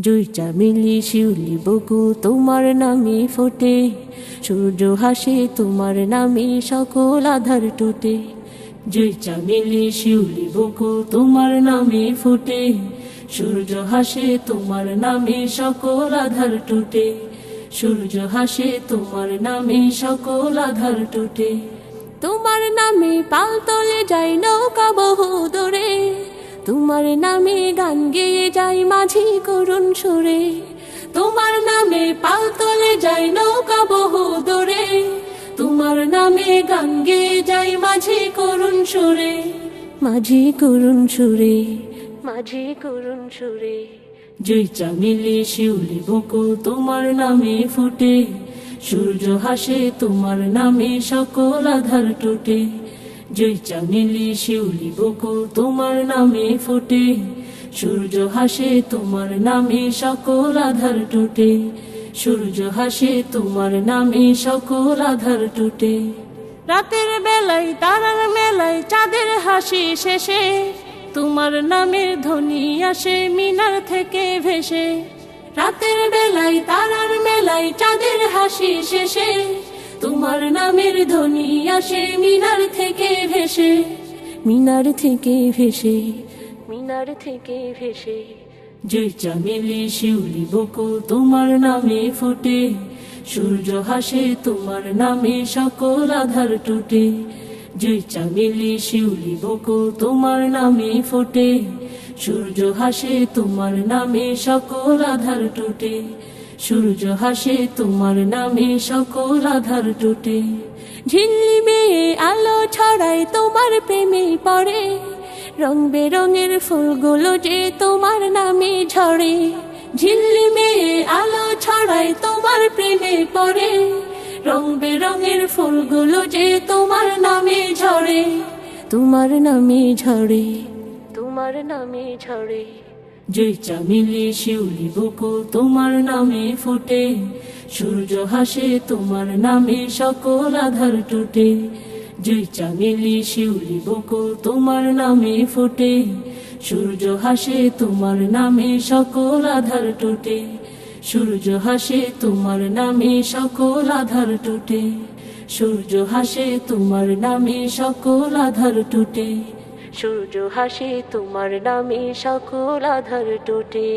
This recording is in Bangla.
জুই চামিলি শিউলি বকু, তোমার নামে ফোটে। সূর্য হাসে, তোমার নামে সকল আধার টুটে। জুই চামিলি শিউলি বকু, তোমার নামে ফোটে। সূর্য হাসে, তোমার নামে সকল আধার টুটে। সূর্য হাসে, তোমার নামে সকল আধার টুটে। তোমার নামে পাল তলে যাই নৌকা বহু দূরে। তোমার নামে গান গেয়ে যাই মাঝি করুণ সুরে। তোমার নামে পাল তলে যাই নৌকা বহু দূরে। তোমার নামে গান গেয়ে যাই মাঝি করুণ সুরে। মাঝি করুণ সুরে, মাঝি করুণ সুরে। জুই চামিলি শিউলি বকুল তোমার নামে ফুটে। সূর্য হাসে তোমার নামে সকল আধার টুটে। জুই চামিলি শিউলি বকুল তোমার নামে ফুটে, সূর্য হাসে তোমার নামে সকল আধার টুটে, সূর্য হাসে তোমার নামে সকল আধার টুটে। রাতের বেলায়, তারার মেলায়, চাঁদের হাসি শেষে, তোমার নামের ধ্বনি আসে মিনার থেকে ভেসে। রাতের বেলায়, তারার মেলায়, চাঁদের হাসি শেষে তোমার নামের ধ্বনি আসে মিনার থেকে ভেসে, মিনার থেকে ভেসে, মিনার থেকে ভেসে। জয় চামেলি শিউলি বকুল তোমার নামে ফোটে, সূর্য হাসে তোমার নামে সকল আধার টুটে। জয় চামেলি শিউলি বকুল তোমার নামে ফোটে, সূর্য হাসে তোমার নামে সকল আধার টুটে। সূর্য হাসে তোমার নামে সকল আধার টুটে। ঝিল্লি মেয়ে আলো ছড়ায়, তোমার প্রেমে পড়ে। রং বেরঙের ফুলগুলো যে তোমার নামে ঝরে। ঝিল্লি মেয়ে আলো ছড়ায়, তোমার প্রেমে পড়ে। রং বেরঙের ফুলগুলো যে তোমার নামে ঝরে। তোমার নামে ঝরে। তোমার নামে ঝরে। জয় চামিলি শিউলি বকুল তোমার নামে ফোটে। সূর্য হাসে তোমার নামে সকল আধার টুটে। জয় চামিলি শিউলি বকুল তোমার নামে ফোটে। সূর্য হাসে তোমার নামে সকল আধার টুটে। সূর্য হাসে তোমার নামে সকল আধার টুটে। সূর্য হাসে তোমার নামে সকল আধার টুটে। সূর্য হাসে তোমার নামে সকল আধার টুটে।